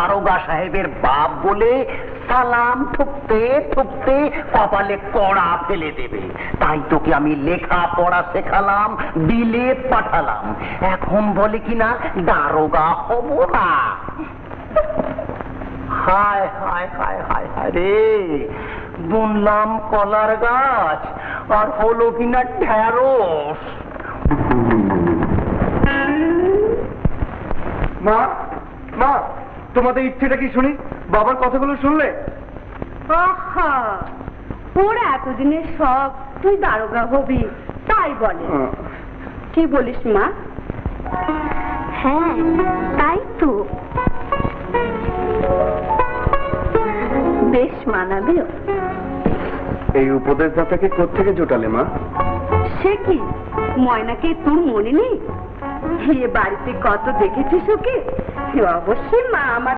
দারোগা সাহেবের বাপ বলে সালাম ঠুকতে ঠুকতে কপালে কড়া ফেলে দেবে। তাই তোকে আমি লেখা পড়া শেখালাম, বিলেত পাঠালাম। এখন বলে কিনা, দারোগা হব না। হায় হায় হায় হায় হায় রে। বুনলাম কলার গাছ, আর হলো কিনা ঢ্যাঁড়স। মা মা তোমাদের ইচ্ছেটা কি শুনি? বাবার কথাগুলো শুনলে? আহা ওরা এতদিনের শখ তুই দারোগা হবি তাই বলে। কি বলিস মা? হ্যাঁ তাই তো। বেশ মানাবে। এই উপদেশদাতাকে কোত্থেকে জোটালে মা? সে কি? ময়নাকে তোর মনে নেই? এ বাড়িতে কত দেখেছিস ওকে? Assim, senhor, você mama.